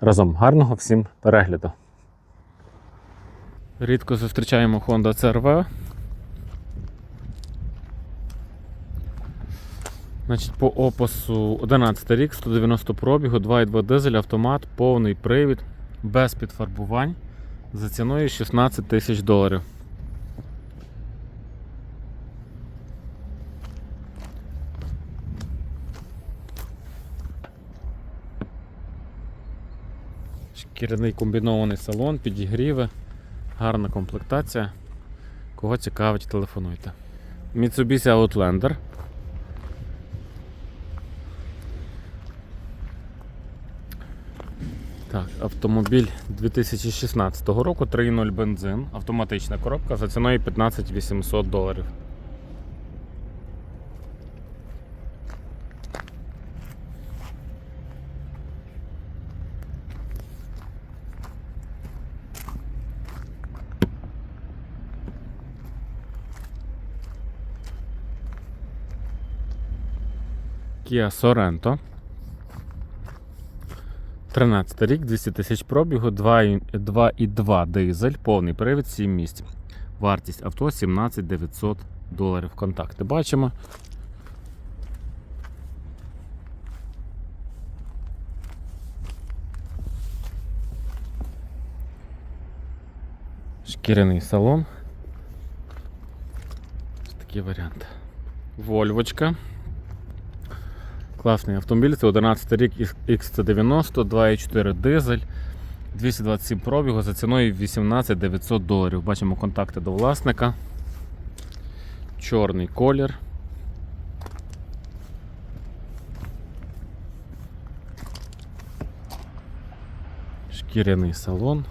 Разом гарного всім перегляду. Рідко зустрічаємо Honda CRV. Значить, по опису 11 рік, 190 пробігу, 2,2 дизель, автомат, повний привід, без підфарбувань за ціною 16 тисяч доларів. Шкіряний комбінований салон, підігріви, гарна комплектація. Кого цікавить, телефонуйте. Mitsubishi Outlander. Так, автомобіль 2016 року, 3.0 бензин, автоматична коробка за ціною 15 800 доларів. Kia Sorento. 13 рік, 200 тисяч пробігу, 2,2 дизель, повний привід, 7 місць. Вартість авто 17 900 доларів. Контакти бачимо. Шкіряний салон. Ось такий варіант. Вольвочка. Класний автомобіль, це 11 рік XC90, 2,4 дизель, 227 пробігу за ціною 18 900 доларів. Бачимо контакти до власника. Чорний колір. Шкіряний салон.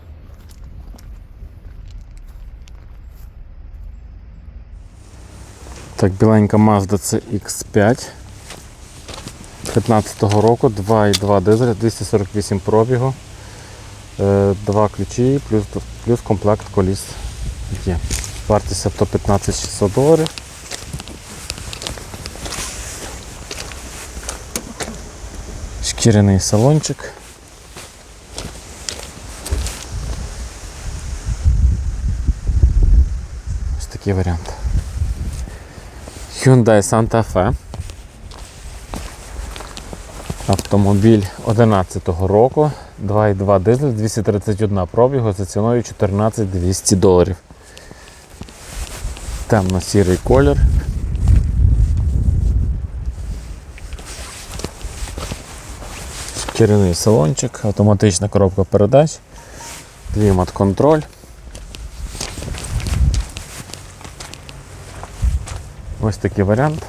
Так, біленька Mazda CX5. 15-го року, 2,2 дизеля, 248 пробігу, е, два ключі, плюс, плюс комплект коліс є. Вартість авто 15 600 доларів. Шкіряний салончик. Ось такий варіант. Hyundai Santa Fe. Автомобіль 11-го року, 2,2 дизель, 231 пробігу за ціною 14 200 доларів. Темно-сірий колір. Шкіряний салончик, автоматична коробка передач, клімат-контроль. Ось такий варіант.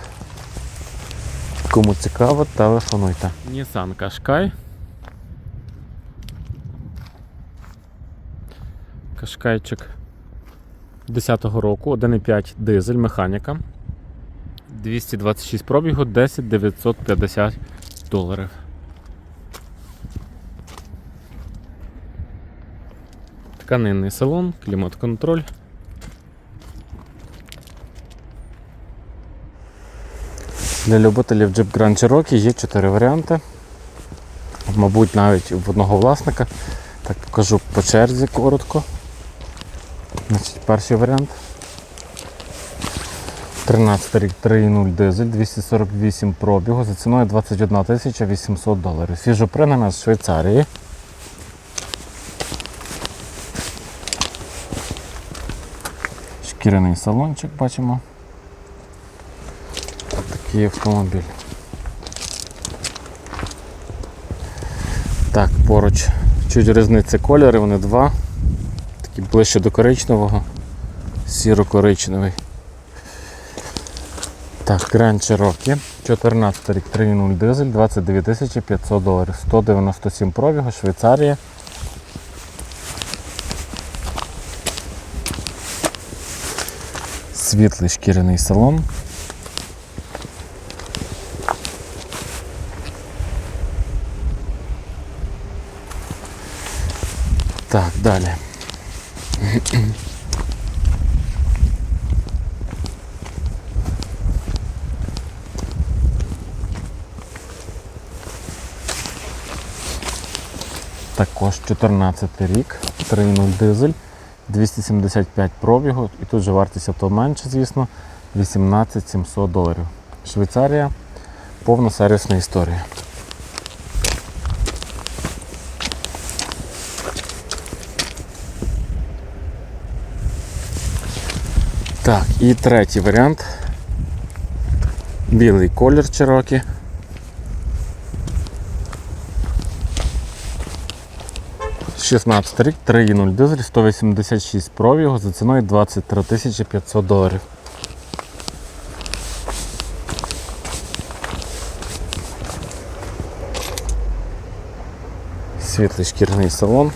Кому цікаво, телефонуйте. Nissan Qashqai. Кашкайчик 10-го року, 1,5 дизель, механіка. 226 пробігу, 10 950 доларів. Тканинний салон, клімат-контроль. Для любителів Jeep Grand Cherokee є 4 варіанти. Мабуть, навіть в одного власника. Так покажу по черзі коротко. Значить, Перший варіант. 13 рік 3.0 дизель, 248 пробігу за ціною 21 тисяча 800 доларів. Свіжопринана з Швейцарії. Шкіряний салончик бачимо. Такий автомобіль. Так, поруч чуть різниця кольори, вони два. Такі ближче до коричневого, сіро-коричневий. Так, Grand Cherokee, 14 рік 3.0 дизель, 29 500 доларів, 197 пробігу, Швейцарія. Світлий шкіряний салон. Так, далі. Також 14 рік, 3.0 дизель, 275 пробігу, і тут же вартість авто менше, звісно, 18 700 доларів. Швейцарія, повна сервісна історія. Так, і третій варіант. Білий колір Cherokee. — 16 рік, 3.0 дизель, 186 пробігу за ціною 23 500 доларів. Світлий шкіряний салон.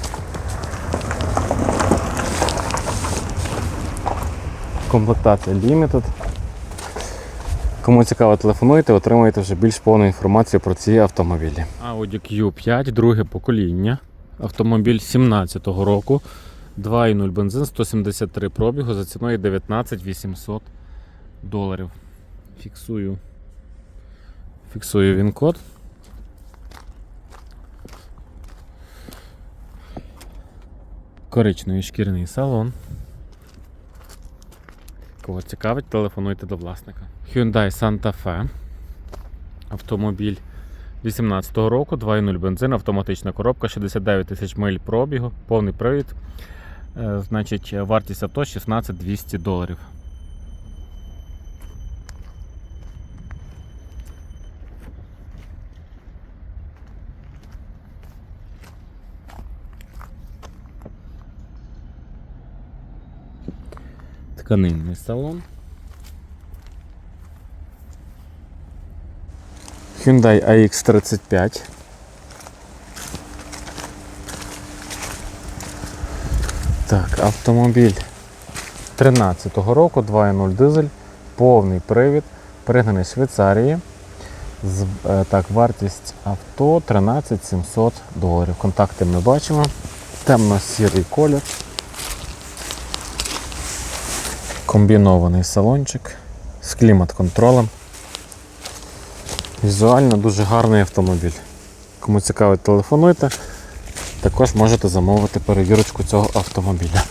Комплектація Limited. Кому цікаво, телефонуйте, отримуєте вже більш повну інформацію про ці автомобілі. Audi Q5, друге покоління. Автомобіль 17-го року. 2,0 бензин, 173 пробігу за ціною 19 800 доларів. Фіксую. Фіксую він код. Коричневий шкіряний салон. Кого цікавить, телефонуйте до власника. Hyundai Santa Fe. Автомобіль 18-го року, 2.0 бензин, автоматична коробка, 69 тисяч миль пробігу, повний привід. Е, Значить, вартість авто 16 200 доларів. Тканинний салон. Hyundai AX35. Так, автомобіль 13-го року, 2.0 дизель, повний привід, пригнаний Швейцарії. Е, так, вартість авто 13 700 доларів. Контакти ми бачимо. Темно-сірий колір. Комбінований салончик з клімат-контролем. Візуально дуже гарний автомобіль. Кому цікаво, телефонуйте. Також можете замовити перевірочку цього автомобіля.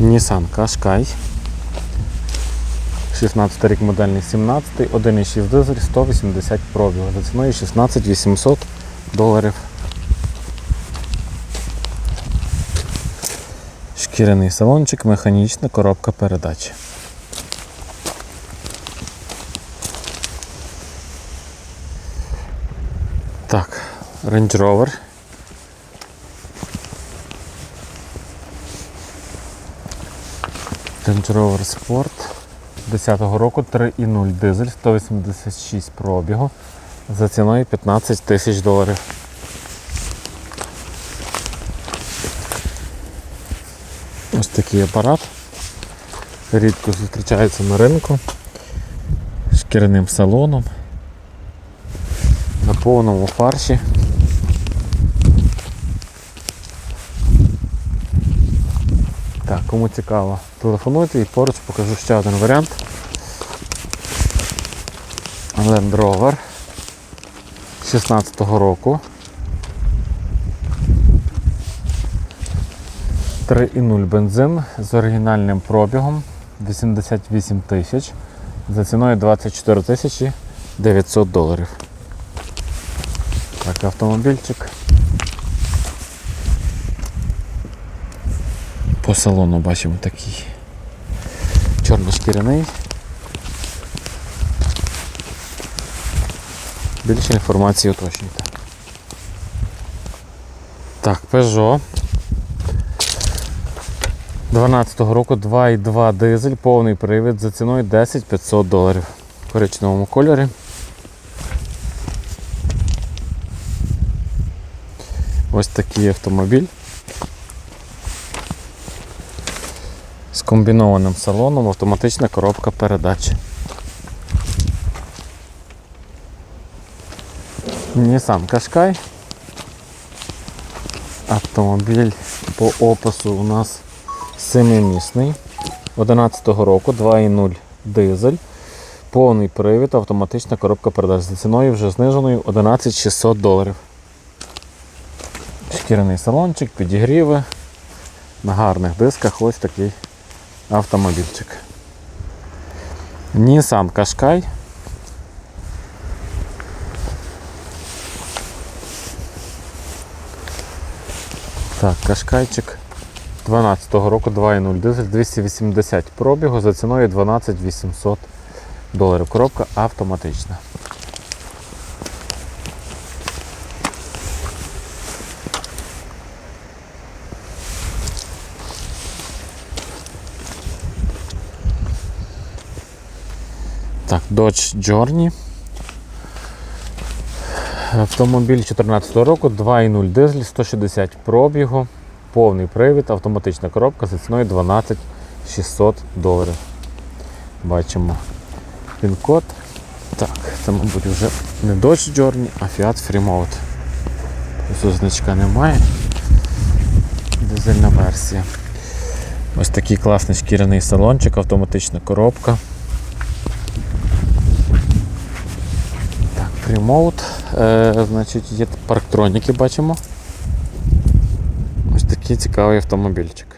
Nissan Qashqai. 16 рік модельний 17, 1,6 дизель, 180 пробігу. За ціною 16 800 доларів. Шкіряний салончик, механічна коробка передач. Так, Range Rover. Range Rover Sport 10-го року 3,0 дизель, 186 пробігу за ціною 15 тисяч доларів. Ось такий апарат. Рідко зустрічається на ринку. Шкіряним салоном. На повному фарші. Так, кому цікаво, телефонуйте і поруч покажу ще один варіант. Land Rover 16-го року. 3,0 бензин з оригінальним пробігом 88 тисяч за ціною 24 тисячі 900 доларів. Так, автомобільчик. По салону бачимо такий чорно-шкіряний. Більше інформації уточнюйте. Так, Peugeot. 12-го року 2,2 дизель, повний привід за ціною 10 500 доларів в коричневому кольорі. Ось такий автомобіль з комбінованим салоном, автоматична коробка передач. Nissan Qashqai. Автомобіль по опису у нас семимісний 11-го року 2.0 дизель. Повний привід, автоматична коробка передач за ціною вже зниженою 11 600 доларів. Шкіряний салончик, підігріви. На гарних дисках ось такий автомобільчик. Nissan Qashqai. Так, Кашкайчик 12-го року 2.0 дизель 280 пробігу за ціною 12 800 доларів. Коробка автоматична. Так, Dodge Journey. Автомобіль 14 року, 2.0 дизель, 160 пробігу, повний привід, автоматична коробка за ціною 12 600 доларів. Бачимо пін-код. Так, це, мабуть, вже не Dodge Journey, а Fiat Freemode. Тут значка немає. Дизельна версія. Ось такий класний шкіряний салончик, автоматична коробка. Ремоут. Е, значить, є парктроніки бачимо. Такий цікавий автомобільчик.